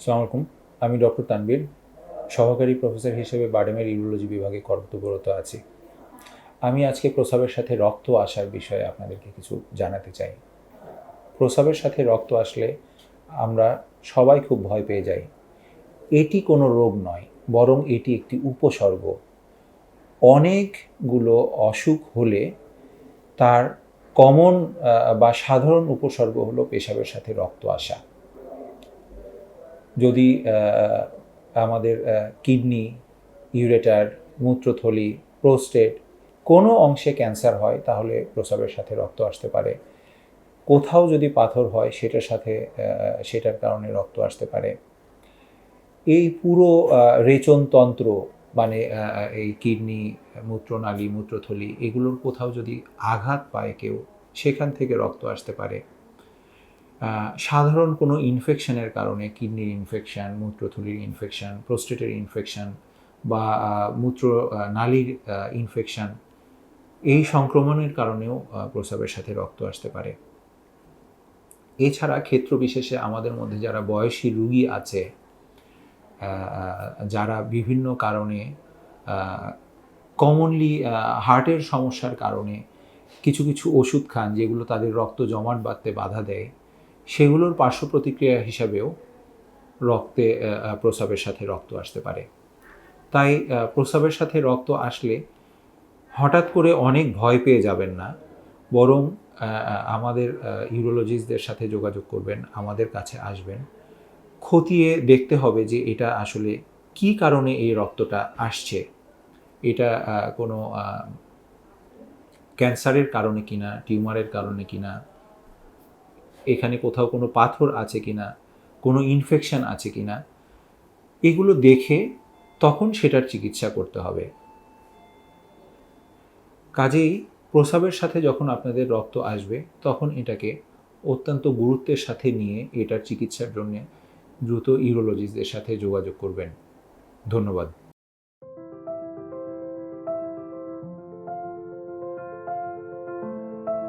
সালাম আলাইকুম। আমি ডক্টর তানবীর সহকারী প্রফেসর হিসেবে বাডেমের ইউরোলজি বিভাগে কর্তব্যরত আছি। আমি আজকে প্রস্রাবের সাথে রক্ত আসার বিষয়ে আপনাদেরকে কিছু জানাতে চাই। প্রস্রাবের সাথে রক্ত আসলে আমরা সবাই খুব ভয় পেয়ে যাই। এটি কোনো রোগ নয়, বরং এটি একটি উপসর্গ। অনেকগুলো অসুখ হলে তার কমন বা সাধারণ উপসর্গ হলো পেশাবের সাথে রক্ত আসা। যদি আমাদের কিডনি, ইউরেটার, মূত্রথলি, প্রোস্টেট কোনো অংশে ক্যান্সার হয়, তাহলে প্রস্রাবের সাথে রক্ত আসতে পারে। কোথাও যদি পাথর হয়, সেটার সাথে সেটার কারণে রক্ত আসতে পারে। এই পুরো রেচনতন্ত্র মানে এই কিডনি, মূত্রনালী, মূত্রথলি, এগুলোর কোথাও যদি আঘাত পায় কেউ, সেখান থেকে রক্ত আসতে পারে। সাধারণ কোনো ইনফেকশনের কারণে কিডনির ইনফেকশন মূত্রথলির ইনফেকশন প্রোস্টেটের ইনফেকশন বা মূত্র নালীর ইনফেকশন এই সংক্রমণের কারণেও প্রস্রাবের সাথে রক্ত আসতে পারে। এছাড়া ক্ষেত্র বিশেষে আমাদের মধ্যে যারা বয়সী রুগী আছে যারা বিভিন্ন কারণে কমনলি হার্টের সমস্যার কারণে কিছু কিছু ওষুধ খান যেগুলো তাদের রক্ত জমাট বাঁধতে বাধা দেয় সেগুলোর পার্শ্ব প্রতিক্রিয়া হিসাবেও রক্তে প্রস্রাবের সাথে রক্ত আসতে পারে। তাই প্রস্রাবের সাথে রক্ত আসলে হঠাৎ করে অনেক ভয় পেয়ে যাবেন না, বরং আমাদের ইউরোলজিস্টদের সাথে যোগাযোগ করবেন, আমাদের কাছে আসবেন। খতিয়ে দেখতে হবে যে এটা আসলে কি কারণে এই রক্তটা আসছে। এটা কোনো ক্যান্সারের কারণে কিনা, টিউমারের কারণে কিনা এখানে কোথাও কোনো পাথর আছে কি না কোনো ইনফেকশন আছে কি না এগুলো দেখে তখন সেটার চিকিৎসা করতে হবে। কাজেই প্রস্রাবের সাথে যখন আপনাদের রক্ত আসবে, তখন এটাকে অত্যন্ত গুরুত্বের সাথে নিয়ে এটার চিকিৎসার জন্য দ্রুত ইউরোলজিস্টদের সাথে যোগাযোগ করবেন। ধন্যবাদ।